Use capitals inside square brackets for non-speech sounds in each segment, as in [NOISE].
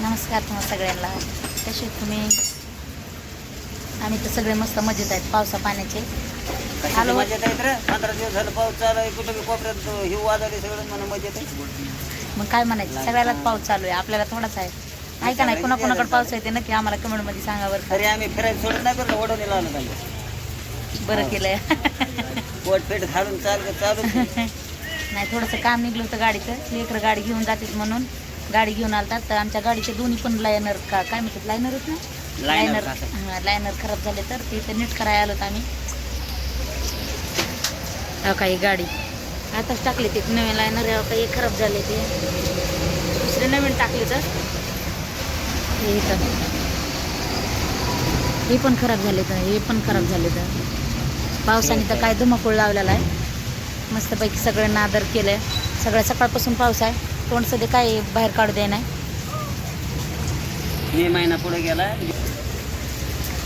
नमस्कार तुम्हा सगळ्यांना. कसे तुम्ही? आम्ही तर सगळे मस्त मजेत आहेत पावसा पाण्याचे. हॅलो. मजेत आहेत रे? पंधरा दिवस झालं पाऊस चालू आहे कुठं कोपऱ्यात हिव वाजवले सगळं म्हणून मजेत आहे. मग काय म्हणायचं? सगळ्यालाच पाऊस चालू आहे. आपल्याला थोडाच आहे. आहे का नाही कोणाकोणाकडे पाऊस आहे ते नक्की आम्हाला कमेंटमध्ये सांगा बरं तरी आम्ही फिरायला सोडत नाही बरं ओढवणी लावलं का बरं केलंय. पोट पेट घालून चाल चालू [LAUGHS] नाही थोडंसं काम निघलं होतं गाडीचं. लेकरं गाडी घेऊन जातात म्हणून. गाडी घेऊन आलतात. तर आमच्या गाडीचे दोन्ही पण लायनर का काय म्हणतात? लायनरच ना? लायनर. हां लायनर खराब झाले तर ते इथं नीट करायला आलो आम्ही. हो काही गाडी. आताच टाकले ते. नवीन लायनर हो काही खराब झाले ते. दुसरे नवीन टाकले तर? हे इथं. हे पण खराब झाले तर. हे पण खराब झाले तर. पावसाने तर काय धुमाकूळ लावलेला आहे. मस्तपैकी सगळ्यांना आदर केलं आहे सगळं सकाळपासून पाऊस आहे. तोंड सध्या काय बाहेर काढू दे नाही. मे महिना पुढे गेला.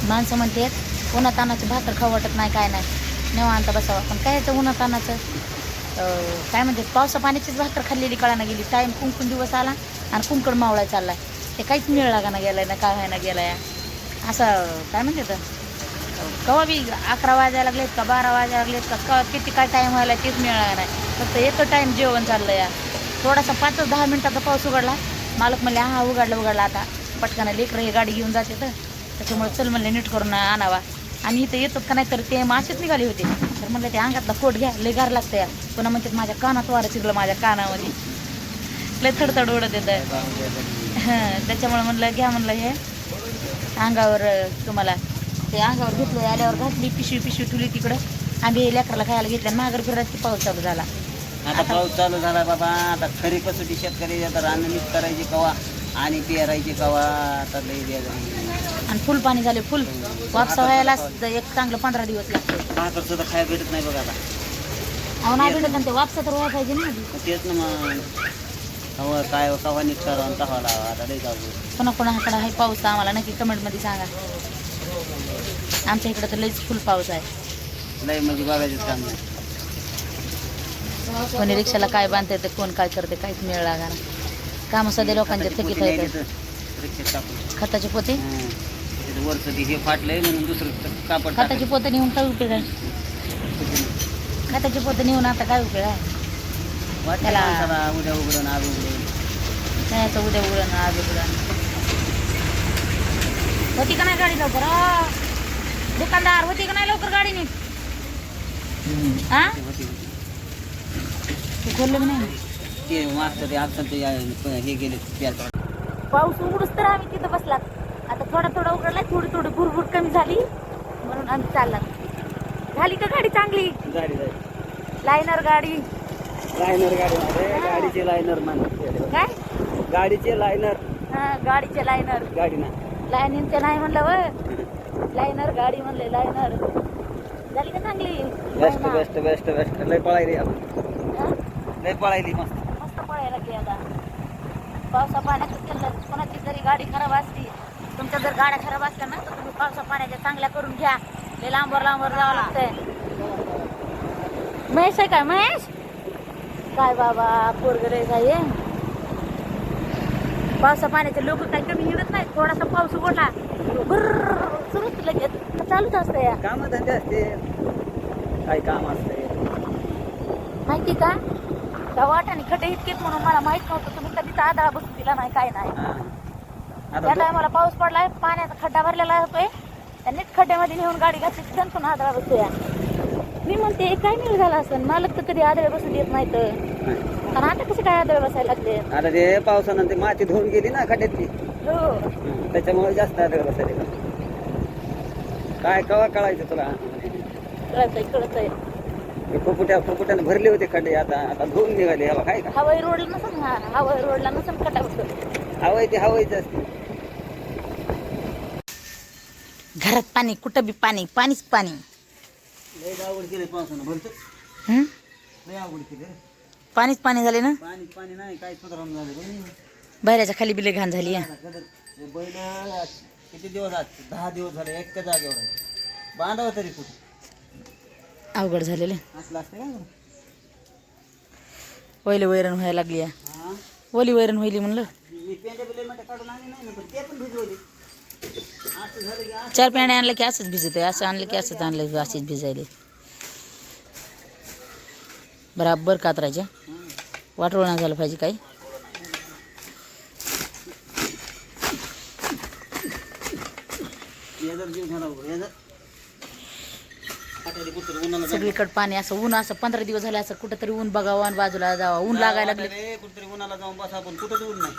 माणसं म्हणतात उन्हात तानाचं भाकर खाऊ वाटत नाही काय नाही. निवांत बसावा. पण काय याचं उन्हात तानाचं अं, काय म्हणतात पावसा पाण्याचीच भाकर खाल्लेली कळाना गेली. टाईम कुंकून दिवस आला आणि कुंकड मावळा चाललाय. ते काहीच मिळ लागा ना गेलाय ना काय व्हायना गेलाय. असं काय म्हणतात कवा बी अकरा वाजायला लागलेत का बारा वाजायला लागलेत का किती काय टाईम व्हायला तेच मिळाला नाही फक्त एकच टाईम जेवण चाललं या थोडासा पाच दहा मिनिटाचा पाऊस उघडला. मालक म्हणले हा उघडला उघडला आता. पटकन लेकरं हे गाडी घेऊन जाते तर. त्याच्यामुळे चल म्हणले नीट करून आणावा. आणि इथं येतात का नाही तर ते मासेच निघाले होते. तर म्हणलं ते अंगातला कोट घ्या लय गार लागतं या पुन्हा म्हणतात माझ्या कानात वारं शिरलं माझ्या कानामध्ये. लय थडथड उडत येतं. हां त्याच्यामुळे म्हणलं घ्या म्हणलं हे अंगावर तुम्हाला. ते अंगावर घेतलं आल्यावर घातली पिशवी पिशवी ठेवली तिकडं. आंबे लेकराला खायला घेतलं आणि माघार फिरायची पाऊस चालू झाला. आता पाऊस चालू झाला बाबा. आता खरी कसोटी शेतकरी आता रान नीट करायची कवा आणि पेरायची कवा. आता लई बेजारी. आणि फुल पाणी झाले फुल. वापसा व्हायला एक चांगलं पंधरा दिवस लागते. भाकर सुद्धा खायला भेटत नाही बघा आता. अहो नाही भेटत आणि ते वापसा तर व्हायला पाहिजे ना आधी. तेच ना मग. कवा काय कवा नीट करावं तवा लावा. आता लई जाऊ. कोणा कोणाकडे आहे पाऊस आम्हाला नक्की कमेंटमध्ये सांगा. आमच्या इकडं तर लईच फुल पाऊस आहे. लई म्हणजे बघायचं काम नाही. कोणी रिक्षाला काय बांधते ते कोण काय करते काहीच मिळ लागा ना कामं सध्या लोकांचे खताची थकीत टाकून खताची पोते. तिथं वरचं ते हे फाटलंय म्हणून दुसरं कापड खताची. पोतं नेऊन काय उपयोग आहे? खताची पोतं नेऊन आता काय उपयोग आहे? त्याला- उद्या उघडून आज उघडून. त्याचं उद्या उघडण आज उघडण होती का नाही गाडी लवकर? दुकानदार होती का नाही लवकर गाडी नीट हा. ते खोललं की नाही. ते मागचं ते हे गेले पाऊस उघडूच तर आम्ही तिथं बसलात. आता थोडा थोडा उघडलाय थोडी थोडी भुरभुर कमी झाली म्हणून आम्ही चाललात. झाली का गाडी चांगली? लायनर गाडी. लायनर गाडी गाडीचे लायनर काय? गाडीचे लायनर हा गाडीचे लायनर गाडी ना लायनिंगचे नाही म्हणलं व. लायनर [LAUGHS] गाडी म्हणले लायनर झाली का चांगली? बेस्ट. बेस्ट बेस्ट बेस्ट लय पळायली आपण. हा? लय पळायली मस्त. मस्त पळायला लागली आता. पावसा पाण्याचं केलं कोणाची जरी गाडी खराब असली तुमच्या जर गाड्या खराब असल्या ना तर तुम्ही पावसा पाण्याच्या चांगल्या करून घ्या. लय लांबवर लांबवर जावं लागतंय. महेश आहे काय महेश? काय बाबा पोरग रे काय पावसा पाण्याचे लोक काही कमी हिडत नाही थोडासा पाऊस उघडला. सुरूच लगेच. चालूच असतं या. काम धंदे असते काही काम असते माहिती का? त्या वाटाने खड्डे इतकेच म्हणून मला माहीत नव्हतं. तुम्ही कधीच आदळा बसून दिला नाही काय नाही. त्या टायमाला पाऊस पडलाय पाण्याचा खड्डा भरलेला होतोय. त्या नीट खड्ड्यामध्ये नेऊन गाडी घातली की दणकून आदळा बसतोय. मी म्हणते काय मिळ झालं असं मालक तर कधी आदळे बसू देत नाही तर नाही. कारण आता कसे काय आदळे बसायला लागले? आता ते पावसानं ते माती धुवून गेली ना खड्ड्यातली. हो. त्याच्यामुळे जास्त आदळ बसायला काय कवा कळायचं तुला? कळतंय कळतंय. हे फुफुट्यानं भरले होते खड्डे. आता आता धुवून निघाले. हवा काय का? हवाई रोडला नसेल हा हवाई रोडला नसेल खड्डा बसतो हवाय ते हवायचं असते. घरात पाणी कुठं बी पाणी पाणीच पाणी. लय आवड केले पावसानं. भरतं हं? लय आवड केले पाणीच पाणी झाले ना? पाणी पाणी नाही. काय सुधारण झालं बघ. बाहेरच्या खाली बिले घाण झाली आहे आता कदर- हे बैल किती दिवस आज? दहा दिवस झाले एक जागेवर आहे. बांधावं तरी कुठे? अवघड झालेले. का पहिलं वैरण व्हायला लागली आहे हा. ओली वैरण व्हायली म्हणलं. चार पेंड्या आणलं की असंच भिजत आहे. असं आणलं की असंच आणलं असेच भिजायले. बराबर कातरायच्या. हं. वाटोळ झालं पाहिजे काही याजर जीव घाला बघ, याजर. हाताने कुठं उन्हाला जायचं. सगळीकडे पाणी असं ऊन असं पंधरा दिवस झाले असं कुठंतरी ऊन बघावं आणि बाजूला जावं ऊन लागायला लागले. कुठंतरी उन्हाला जाऊन बसा पण कुठंच ऊन नाही.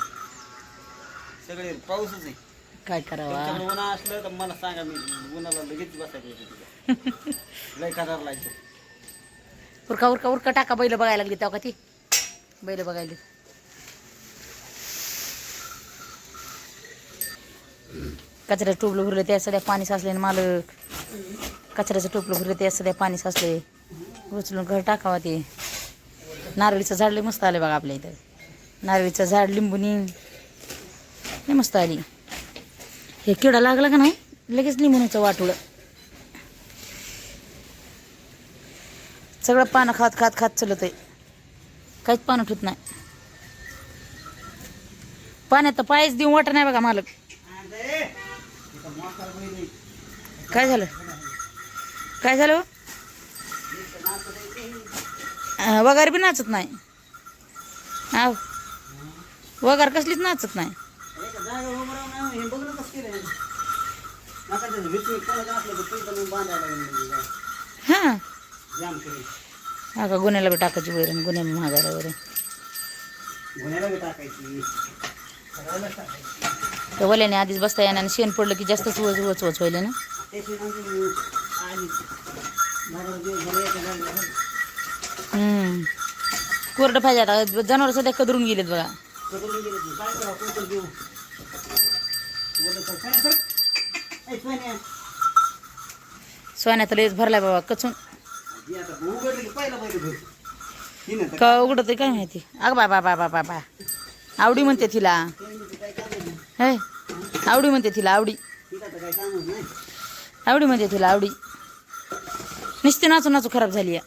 सगळे पाऊसच आहे. काय करावा? तुमच्याकडे उन्हा असलं तर मला सांगा मी उन्हाला लगेच बसायचं लय कदार लागतो उरका उरका उरका टाका बैल बघायला लागली तेव्हा का ती? बैल बघायला. कचऱ्याचं टोपलं भरलं त्या सध्या पाणी साचले मालक कचऱ्याचं टोपलं भरलं त्या सध्या पाणी साचले उचलून घर टाकावा ते. नारळीचं झाड लई मस्त आलं बघा आपल्या इथं. नारळीचं झाड लिंबूनी. लय मस्त आली. हे किडा लागला का नाही? लगेच लिंबुनीचं वाटुळं सगळं पानं खात खात खात चलत आहे काहीच पानं ठेवत नाही. पाण्यात तर पायच देऊन वाटत नाही बघा मालक. काय झालं? काय झालं? वगार बी नाचत नाही. आव वगार कसलीच नाचत नाही. हां. हा का गुन्ह्याला बी टाकायची वैरण गुन्हे महागायला वगैरे वल्याने आधीच बसता येणार आणि शेण पडलं की जास्तच वच वच वच व्हायला ना. हम्म. कोरडं पाहिजे आता. जनावर सध्या कदरून गेलेत बघा. सोन्यात लेस भरलाय बाबा कचून. का उघडत काय माहिती? अग बाबा बाबा बाबा आवडी म्हणते तिला. आवडी म्हणते तिला आवडी. आवडी म्हणते तिला आवडी. नुसती नाचू नाचू खराब झाली ना.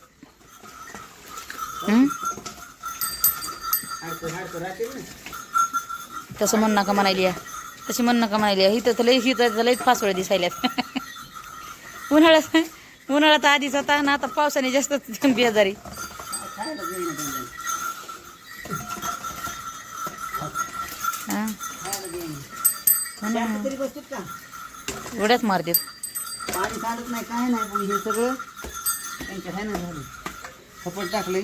तसं म्हण नका म्हणायली आहे. तशी म्हण नका म्हणायली आहे. हिथं तर लई हिथं तर लईच फासोळे दिसायल्यात [LAUGHS] उन्हाळ्यात उन्हाळ्यात आधीच होता आणि आता पावसाने जास्त [LAUGHS] बेजारी. हा. हो ना. तरी उड्याच मारतात पाणी सांडत नाही काय नाही पण हे सगळं त्यांच्या आहे ना झालं. सपोर्ट टाकले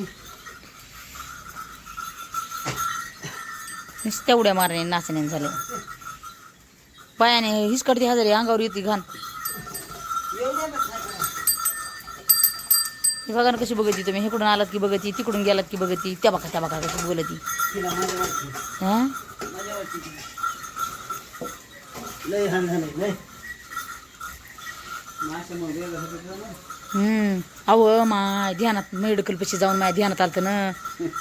नुसत्या उड्या मारणे नाचण्याने झालं. पायाने हिसकडती हजारी अंगावर येते घाण. हे बघा ना कशी बघती तुम्ही. इकडून आलात की बघती तिकडून गेलात की बघती त्या बघा त्या बघा कशी बोलती. हा मजा वाटते तिला. लय हान झालंय लय माशामुळे वेगळं होतं तुला ना. हम्म. अहो माय ध्यानात मेडिकल पशी जाऊन माय ध्यानात आलतं ना.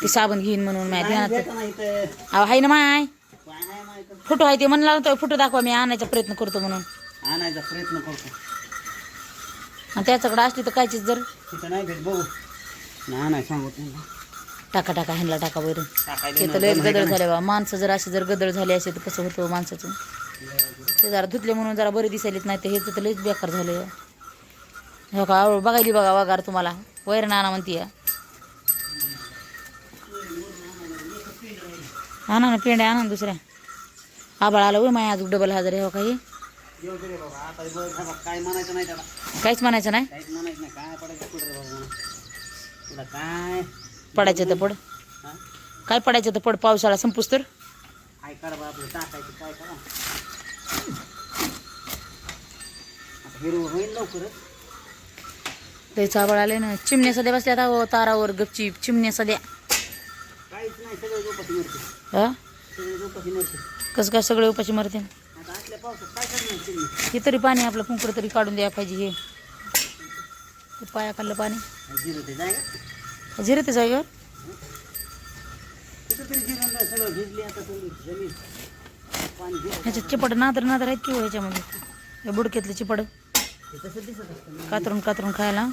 ते साबण घेईन म्हणून नाही ध्यानात. अहो हाय ना माय? फोटो आहे ते म्हणला होता फोटो दाखवा मी आणायचा प्रयत्न करतो म्हणून. आणायचा प्रयत्न करतो. आणि त्याच्याकडे असली तर कायचीच जर. नाही भेट बघू. नाही नाही सांगू त्यांना टाका टाका ह्यांना टाका बरं ते तर गदळ झाले बा. माणसं जर अशी जर गदळ झाली असेल तर कसं होतं माणसाचं? ते जरा धुतले म्हणून जरा बरे दिसायलेत नाही तर हे तर लईच बेकार झालं हो का बघायली बघा वगार तुम्हाला. वैर नाना म्हणती आणा ना पेंड्या आणा ना दुसऱ्या. आबाळ आलं होय माया अजून डबल हजार आहे हो काही काहीच म्हणायचं नाही? काय पडायचं तर पड. काय पडायचं तर पड पावसाळा संपूस तर. हिरवं होईल लवकरच लयच आबाळ आले ना. चिमण्या सध्या बसल्यात अहो तारावर गपची चिमण्या सध्या. काहीच नाही सगळं जोपाशी मरते. हा? सगळं जोपाशी मरते. कसं काय सगळे उपाशी मरते आता असल्या पावसात काय करणार तुम्ही हे तरी पाणी आपलं कुंकर तरी काढून द्यायला पाहिजे हे. ते पाया खाल्लं पाणी. जिरं ते जाय. का झिरे ते जागेवर तिथं तरी जिरून नाही सगळं भिजली आता सगळी जमीन. पाणी जिरं ह्याच्यात चिपड नादर नादर आहेत किंवा ह्याच्यामध्ये? या बुडक्यातले चिपड. कातरून कातरून खायला.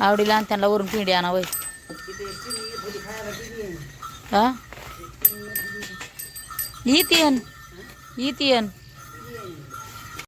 आवडीला आणि त्यांना वरून पिंडी आणा वय हा? येते येन